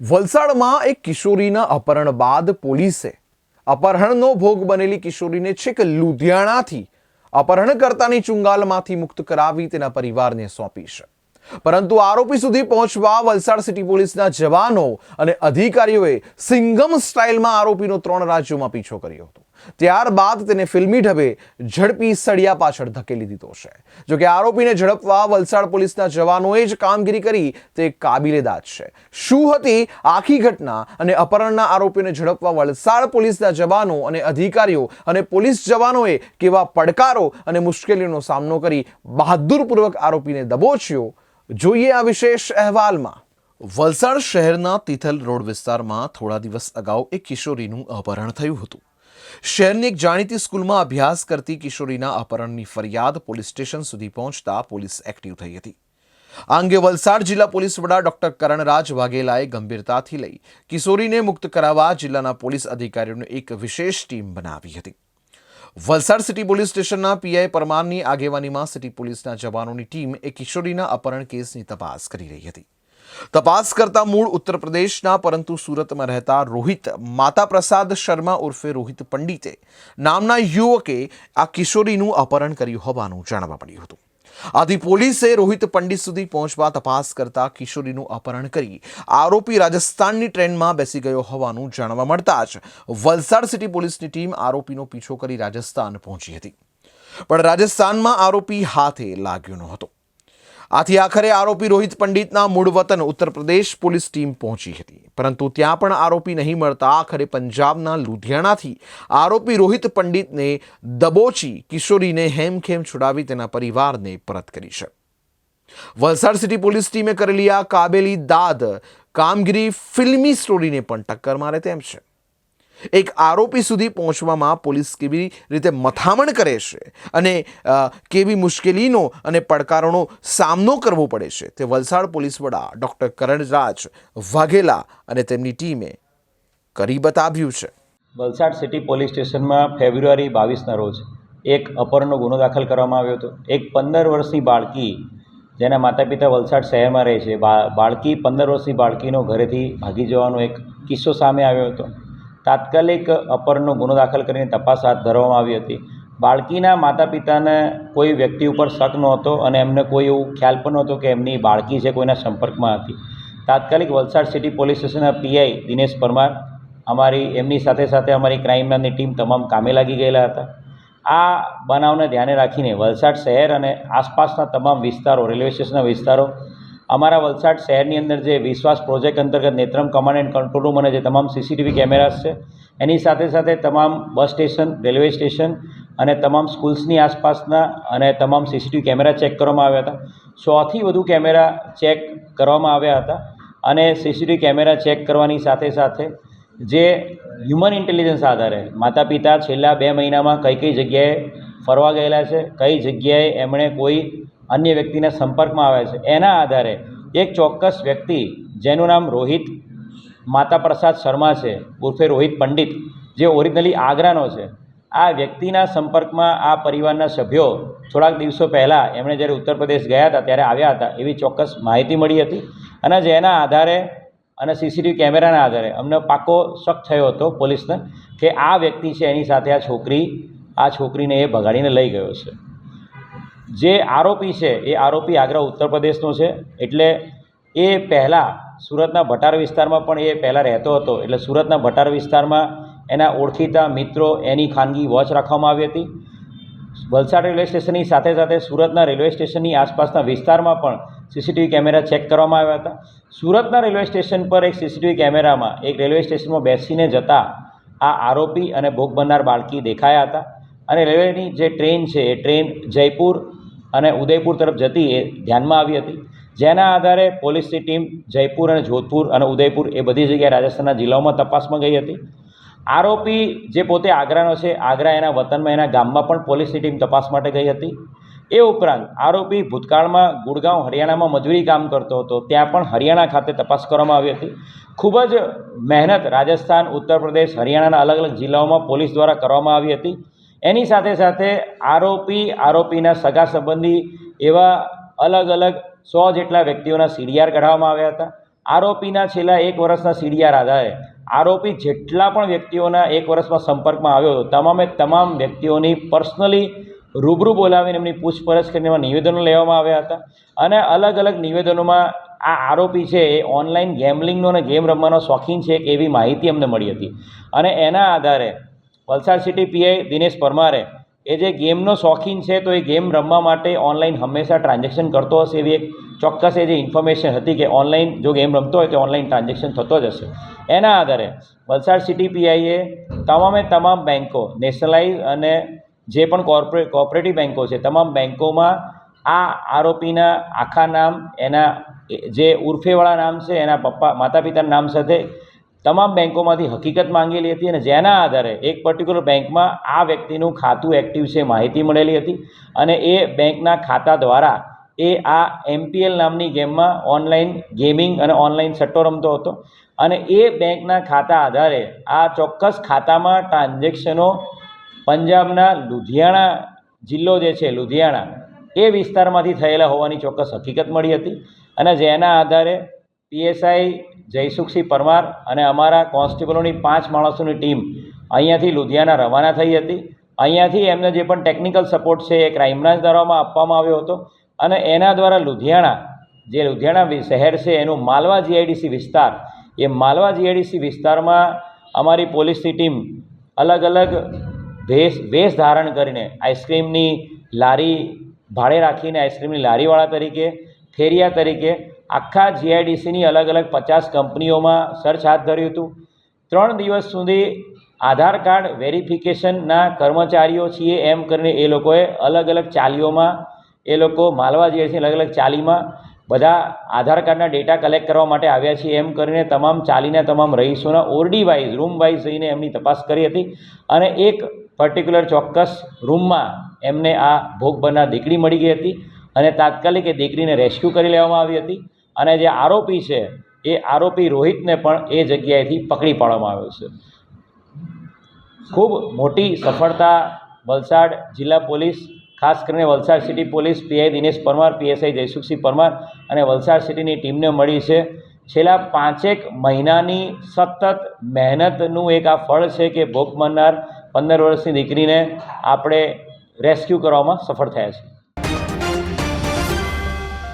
વલસાડમાં એક કિશોરીના અપહરણ બાદ પોલીસે અપહરણનો ભોગ બનેલી કિશોરીને છેક લુધિયાણાથી અપહરણકર્તાની ચુંગાલમાંથી મુક્ત કરાવી તેના પરિવારને સોંપી છે. પરંતુ આરોપી સુધી પહોંચવા વલસાડ સિટી પોલીસના જવાનો અને અધિકારીઓએ સિંગમ સ્ટાઇલમાં આરોપીનો ત્રણ રાજ્યોમાં પીછો કર્યો હતો. ત્યારબાદ તેને ફિલ્મી ઢબે ઝડપી સળિયા પાછળ ધકેલી દીધો છે. જોકે આરોપીને ઝડપવા વલસાડ પોલીસના જવાનોએ જ કામગીરી કરી તે કાબિલેદાદ છે. શું હતી આખી ઘટના અને અપહરણના આરોપીને ઝડપવા વલસાડ પોલીસના જવાનો અને અધિકારીઓ અને પોલીસ જવાનોએ કેવા પડકારો અને મુશ્કેલીઓનો સામનો કરી બહાદુરપૂર્વક આરોપીને દબોચ્યો? જોઈએ આ વિશેષ અહેવાલમાં. વલસાડ શહેરના તિથલ રોડ વિસ્તારમાં થોડા દિવસ અગાઉ એક કિશોરીનું અપહરણ થયું હતું. શહેરની એક જાણીતી સ્કૂલમાં અભ્યાસ કરતી કિશોરીના અપહરણની ફરિયાદ પોલીસ સ્ટેશન સુધી પહોંચતા પોલીસ એક્ટિવ થઈ હતી. આ અંગે વલસાડ જિલ્લા પોલીસ વડા ડોક્ટર કરણરાજ વાઘેલાએ ગંભીરતાથી લઈ કિશોરીને મુક્ત કરાવવા જિલ્લાના પોલીસ અધિકારીઓની એક વિશેષ ટીમ બનાવી હતી. વલસાડ સિટી પોલીસ સ્ટેશનના પીઆઈ પરમારની આગેવાનીમાં સિટી પોલીસના જવાનોની ટીમ એ કિશોરીના અપહરણ કેસની તપાસ કરી રહી હતી. તપાસ કરતા મૂળ ઉત્તર પ્રદેશના, પરંતુ સુરતમાં રહેતા રોહિત માતા પ્રસાદ શર્મા ઉર્ફે રોહિત પંડિતે નામના યુવકે આ કિશોરીનું અપહરણ કર્યું હોવાનું જાણવા મળ્યું હતું. આથી પોલીસે રોહિત પંડિત સુધી પહોંચવા તપાસ કરતા કિશોરીનું અપહરણ કરી આરોપી રાજસ્થાનની ટ્રેનમાં બેસી ગયો હોવાનું જાણવા મળતા જ વલસાડ સિટી પોલીસની ટીમ આરોપીનો પીછો કરી રાજસ્થાન પહોંચી હતી. પણ રાજસ્થાનમાં આરોપી હાથે લાગ્યો ન હતો આથી આખરે આરોપી રોહિત પંડિતના મૂળ વતન ઉત્તર પ્રદેશ પોલીસ ટીમ પહોંચી હતી. પરંતુ ત્યાં પણ આરોપી નહીં મળતા આખરે પંજાબના લુધિયાણાથી આરોપી રોહિત પંડિતને દબોચી કિશોરીને હેમખેમ છોડાવી તેના પરિવારને પરત કરી છે. વલસાડ સિટી પોલીસ ટીમે કરેલી આ કાબેલી દાદ કામગીરી ફિલ્મી સ્ટોરીને પણ ટક્કર મારે તેમ છે. એક આરોપી સુધી પહોંચવામાં પોલીસ કેવી રીતે મથામણ કરે છે અને કેવી મુશ્કેલીનો અને પડકારોનો સામનો કરવો પડે છે તે વલસાડ પોલીસ વડા ડૉક્ટર કરણરાજ વાઘેલા અને તેમની ટીમે કરી બતાવ્યું છે. વલસાડ સિટી પોલીસ સ્ટેશનમાં ફેબ્રુઆરી બાવીસના રોજ એક અપહરણનો ગુનો દાખલ કરવામાં આવ્યો હતો. એક પંદર વર્ષની બાળકી જેના માતા પિતા વલસાડ શહેરમાં રહે છે બાળકી પંદર વર્ષની બાળકીનો ઘરેથી ભાગી જવાનો એક કિસ્સો સામે આવ્યો હતો. તાત્કાલિક અપહરણનો ગુનો દાખલ કરીને તપાસ હાથ ધરવામાં આવી હતી. બાળકીના માતા પિતાને કોઈ વ્યક્તિ ઉપર શક નહોતો અને એમને કોઈ એવું ખ્યાલ પણ નહોતો કે એમની બાળકી છે કોઈના સંપર્કમાં હતી. તાત્કાલિક વલસાડ સિટી પોલીસ સ્ટેશનના પીઆઈ દિનેશ પરમાર અમારી, એમની સાથે સાથે અમારી ક્રાઇમ ટીમ તમામ કામે લાગી ગયેલા હતા. આ બનાવને ધ્યાને રાખીને વલસાડ શહેર અને આસપાસના તમામ વિસ્તારો, રેલવે સ્ટેશનના વિસ્તારો અમારા વલસાડ શહેરની અંદર જે વિશ્વાસ પ્રોજેક્ટ અંતર્ગત Netram command and control room અને જે તમામ સીસીટીવી કેમેરાસ છે, એની સાથે સાથે તમામ બસ સ્ટેશન, રેલવે સ્ટેશન અને તમામ સ્કૂલ્સની આસપાસના અને તમામ સીસીટીવી કેમેરા ચેક કરવામાં આવ્યા હતા. સોથી વધુ કેમેરા ચેક કરવામાં આવ્યા હતા અને સીસીટીવી કેમેરા ચેક કરવાની સાથે સાથે જે હ્યુમન ઇન્ટેલિજન્સ આધારે માતા પિતા છેલ્લા બે મહિનામાં કઈ કઈ જગ્યાએ ફરવા ગયેલા છે, કઈ જગ્યાએ એમણે કોઈ અન્ય વ્યક્તિના સંપર્કમાં આવે છે. એના આધારે એક ચોક્કસ વ્યક્તિ, જેનું નામ રોહિત માતા પ્રસાદ શર્મા છે, ઉર્ફે રોહિત પંડિત, જે ઓરિજિનલી આગ્રાનો છે. આ વ્યક્તિના સંપર્કમાં આ પરિવારના સભ્યો થોડાક દિવસો પહેલાં એમણે જ્યારે ઉત્તર પ્રદેશ ગયા હતા, ત્યારે આવ્યા હતા, એવી ચોક્કસ માહિતી મળી હતી. અને જેના આધારે અને સીસીટીવી કેમેરાના આધારે અમને પાકો શક થયો હતો પોલીસને, કે આ વ્યક્તિ છે, એની સાથે આ છોકરી, આ છોકરીને એ ભગાડીને લઈ ગયો છે. જે આરોપી છે, એ આરોપી આગ્રા ઉત્તર પ્રદેશનો છે. એટલે એ પહેલાં સુરતના ભટાર વિસ્તારમાં પણ એ પહેલાં રહેતો હતો. એટલે સુરતના ભટાર વિસ્તારમાં એના ઓળખીતા મિત્રો એની ખાનગી વોચ રાખવામાં આવી હતી. વલસાડ રેલવે સ્ટેશનની સાથે સાથે સુરતના રેલવે સ્ટેશનની આસપાસના વિસ્તારમાં પણ સીસીટીવી કેમેરા ચેક કરવામાં આવ્યા હતા. સુરતના રેલવે સ્ટેશન પર એક સીસીટીવી કેમેરામાં એક રેલવે સ્ટેશનમાં બેસીને જતા આ આરોપી અને ભોગ બનનાર બાળકી દેખાયા હતા. અને રેલવેની જે ટ્રેન છે, એ ટ્રેન જયપુર અને ઉદયપુર તરફ જતી એ ધ્યાનમાં આવી હતી. જેના આધારે પોલીસની ટીમ જયપુર અને જોધપુર અને ઉદયપુર એ બધી જગ્યાએ રાજસ્થાનના જિલ્લાઓમાં તપાસમાં ગઈ હતી. આરોપી જે પોતે આગ્રાનો છે, આગ્રા એના વતનમાં, એના ગામમાં પણ પોલીસની ટીમ તપાસ માટે ગઈ હતી. એ ઉપરાંત આરોપી ભૂતકાળમાં ગુડગાંવ, હરિયાણામાં મજૂરી કામ કરતો હતો, ત્યાં પણ હરિયાણા ખાતે તપાસ કરવામાં આવી હતી. ખૂબ જ મહેનત રાજસ્થાન, ઉત્તર પ્રદેશ, હરિયાણાના અલગ અલગ જિલ્લાઓમાં પોલીસ દ્વારા કરવામાં આવી હતી. એની સાથે સાથે આરોપી, આરોપીના સગા સંબંધી એવા અલગ અલગ સો જેટલા વ્યક્તિઓના સીડીઆર કઢાવવામાં આવ્યા હતા. આરોપીના છેલ્લા એક વર્ષના સીડીઆર આધારે આરોપી જેટલા પણ વ્યક્તિઓના એક વર્ષમાં સંપર્કમાં આવ્યો હતો, તમામે તમામ વ્યક્તિઓની પર્સનલી રૂબરૂ બોલાવીને એમની પૂછપરછ કરીને એમાં નિવેદનો લેવામાં આવ્યા હતા. અને અલગ અલગ નિવેદનોમાં આ આરોપી છે એ ઓનલાઈન ગેમલિંગનો અને ગેમ રમવાનો શોખીન છે એવી માહિતી અમને મળી હતી. અને એના આધારે વલસાડ સિટી પીઆઈ દિનેશ પરમારે, એ જે ગેમનો શોખીન છે, તો એ ગેમ રમવા માટે ઓનલાઈન હંમેશા ટ્રાન્ઝેક્શન કરતો હશે એવી એક ચોક્કસ એ જે ઇન્ફોર્મેશન હતી કે ઓનલાઈન જો ગેમ રમતો હોય તો ઓનલાઈન ટ્રાન્ઝેક્શન થતો જ હશે. એના આધારે વલસાડ સિટી પીઆઈએ તમામે તમામ બેન્કો નેશનલાઇઝ અને જે પણ કોર્પોરેટ કોઓપરેટિવ બેન્કો છે, તમામ બેન્કોમાં આ આરોપીના આખા નામ, એના જે ઉર્ફેવાળા નામ છે, એના પપ્પા માતા પિતાના નામ સાથે તમામ બેન્કોમાંથી હકીકત માંગેલી હતી અને જેના આધારે એક પર્ટિક્યુલર બેંકમાં આ વ્યક્તિનું ખાતું એક્ટિવ છે, માહિતી મળેલી હતી અને એ બેંકના ખાતા દ્વારા એ આ એમપીએલ નામની ગેમમાં ઓનલાઈન ગેમિંગ અને ઓનલાઈન સટ્ટો રમતો હતો અને એ બેંકના ખાતા આધારે આ ચોક્કસ ખાતામાં ટ્રાન્ઝેક્શનો પંજાબના લુધિયાણા જિલ્લો જે છે, લુધિયાણા, એ વિસ્તારમાંથી થયેલા હોવાની ચોક્કસ હકીકત મળી હતી અને જેના આધારે પીએસઆઈ જયસુખસિંહ પરમાર અને અમારા કોન્સ્ટેબલોની પાંચ માણસોની ટીમ અહીંયાથી લુધિયાના રવાના થઈ હતી. અહીંયાથી એમને જે પણ ટેકનિકલ સપોર્ટ છે એ ક્રાઇમબ્રાન્ચ દ્વારામાં આપવામાં આવ્યો હતો અને એના દ્વારા લુધિયાણા, જે લુધિયાણા શહેર છે એનું માલવા જીઆઈડીસી વિસ્તાર, એ માલવા જીઆઈડીસી વિસ્તારમાં અમારી પોલીસની ટીમ અલગ અલગ ભેસ વેશ ધારણ કરીને આઈસ્ક્રીમની લારી ભાડે રાખીને આઈસ્ક્રીમની લારીવાળા તરીકે, ફેરિયા તરીકે આખા જીઆઈડીસીની અલગ અલગ પચાસ કંપનીઓમાં સર્ચ હાથ ધર્યું હતું. ત્રણ દિવસ સુધી આધાર કાર્ડ વેરિફિકેશનના કર્મચારીઓ છીએ એમ કરીને એ લોકોએ અલગ અલગ ચાલીઓમાં, એ લોકો માલવા જીઆઈડીસી અલગ અલગ ચાલીમાં બધા આધાર કાર્ડના ડેટા કલેક્ટ કરવા માટે આવ્યા છીએ એમ કરીને તમામ ચાલીના તમામ રહીશોના ઓરડી વાઇઝ રૂમ વાઇઝ જઈને એમની તપાસ કરી હતી અને એક પર્ટિક્યુલર ચોક્કસ રૂમમાં એમને આ ભોગ બનનાર દીકરી મળી ગઈ હતી અને તાત્કાલિક એ દીકરીને રેસ્ક્યુ કરી લેવામાં આવી હતી. અને જે આરોપી છે, એ આરોપી રોહિતને પણ એ જગ્યાએથી પકડી પાડવામાં આવ્યો છે. ખૂબ મોટી સફળતા વલસાડ જિલ્લા પોલીસ, ખાસ કરીને Valsad city police PI Dinesh Parmar PSI Jaysukhsinh Parmar અને વલસાડ સિટીની ટીમને મળી છે. છેલ્લા પાંચેક મહિનાની સતત મહેનતનું એક આ ફળ છે કે ભોગ બનનાર પંદર વર્ષની દીકરીને આપણે રેસ્ક્યુ કરવામાં સફળ થયા છે